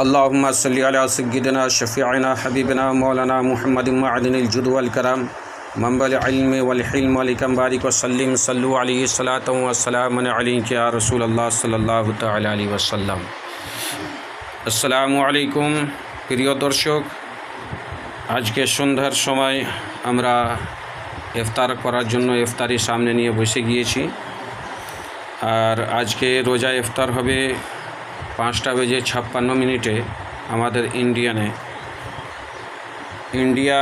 اللهم صل على سيدنا شفيعنا حبيبنا مولانا محمد معدن الجود والكرم منبع العلم والحلم والكم بارك وسلم صلوا عليه الصلاة والسلام عليك يا رسول الله صلى الله تعالى عليه وسلم আসসালামু আলাইকুম প্রিয় দর্শক আজকে সন্ধ্যার সময় আমরা ইফতার করার জন্য ইফতারি সামনে নিয়ে বসে গিয়েছি আর আজকে রোজা ইফতার হবে পাঁচটা বেজে ছাপ্পান্ন মিনিটে আমাদের ইন্ডিয়ানে, ইন্ডিয়া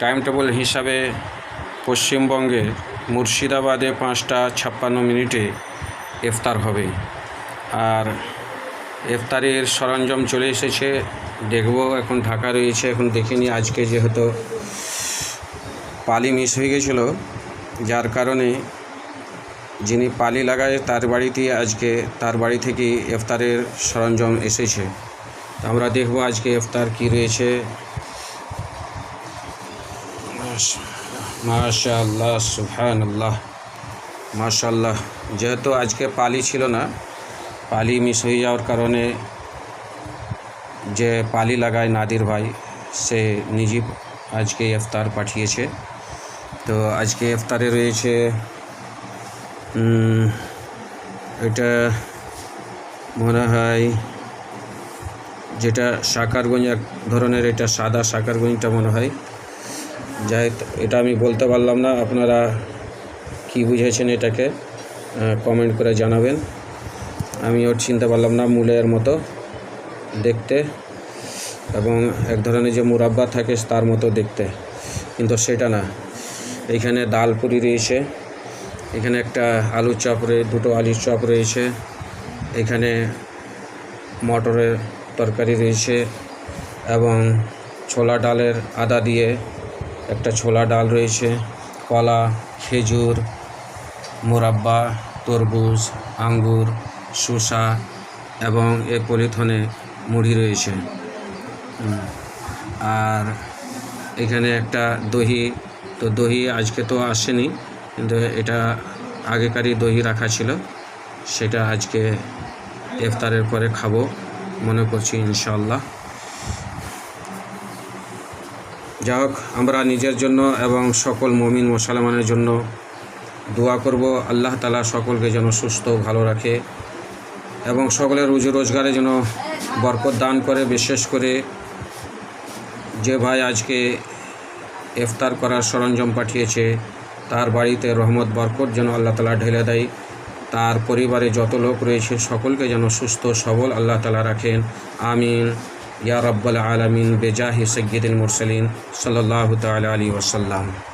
টাইম টেবল হিসাবে পশ্চিমবঙ্গে মুর্শিদাবাদে পাঁচটা ছাপ্পান্ন মিনিটে ইফতার হবে। আর ইফতারের সরঞ্জাম চলে এসেছে, দেখব এখন ঢাকা রয়েছে, এখন দেখিনি আজকে যেহেতু পালি মিস হয়ে গেছিল, যার কারণে যিনি পালি লাগায় তার বাড়িতে আজকে, তার বাড়ি থেকে ইফতারের সরঞ্জাম এসেছে। আমরা দেখব আজকে ইফতার কি রয়েছে। মাশা আল্লাহ সুফান আল্লাহ মাশাল্লাহ যেহেতু আজকে পালি ছিল না, পালি মিস হয়ে যাওয়ার কারণে যে পালি লাগায় নাদির ভাই, সে নিজে আজকে ইফতার পাঠিয়েছে। তো আজকে ইফতারে রয়েছে এটা মনে হয় যেটা সাকারগঞ্জ এক ধরনের, এটা সাদা সাকারগঞ্জটা মনে হয়। যাই এটা আমি বলতে পারলাম না, আপনারা কি বুঝেছেন এটাকে কমেন্ট করে জানাবেন। আমি ওর চিনতে পারলাম না মূলের মতো, দেখতে। এবং এক ধরনের যে মুরাব্বা থাকে তার মতো দেখতে, কিন্তু সেটা না। এখানে ডাল পুরি রয়েছে। এখানে একটা আলুর চপ রয়ে, দুটো আলুর চপ রয়েছে। এখানে মটরের তরকারি রয়েছে এবং ছোলা ডালের আদা দিয়ে একটা ছোলা ডাল রয়েছে। কলা, খেজুর, মোরাব্বা, তরমুজ, আঙ্গুর, শসা এবং এ পলিথনে মুড়ি রয়েছে। আর এখানে একটা দহি, তো দহি আজকে তো আসেনি। কিন্তু এটা আগেকারই দহি রাখা ছিল। সেটা আজকে ইফতারের পরে খাব, মনে করছি ইনশাল্লাহ যাই হোক, আমরা নিজের জন্য এবং সকল মমিন মুসলমানের জন্য দোয়া করব। আল্লাহ তালা সকলকে যেন সুস্থ ভালো রাখে এবং সকলের রুজি রোজগারে যেন বরকত দান করে। বিশেষ করে যে ভাই আজকে ইফতার করার সরঞ্জাম পাঠিয়েছে তার বাড়িতে রহমত, বরকত যেন আল্লাহ তালা ঢেলে দেয়। তার পরিবারে যত লোক রয়েছে, সকলকে যেন সুস্থ সবল আল্লাহ তালা রাখেন। আমিন। ইয়া রব্বাল আলমিন, বেজাহি সৈয়দিন মুরসলিন সাল্লাহ তাল আলী ওসাল্লাম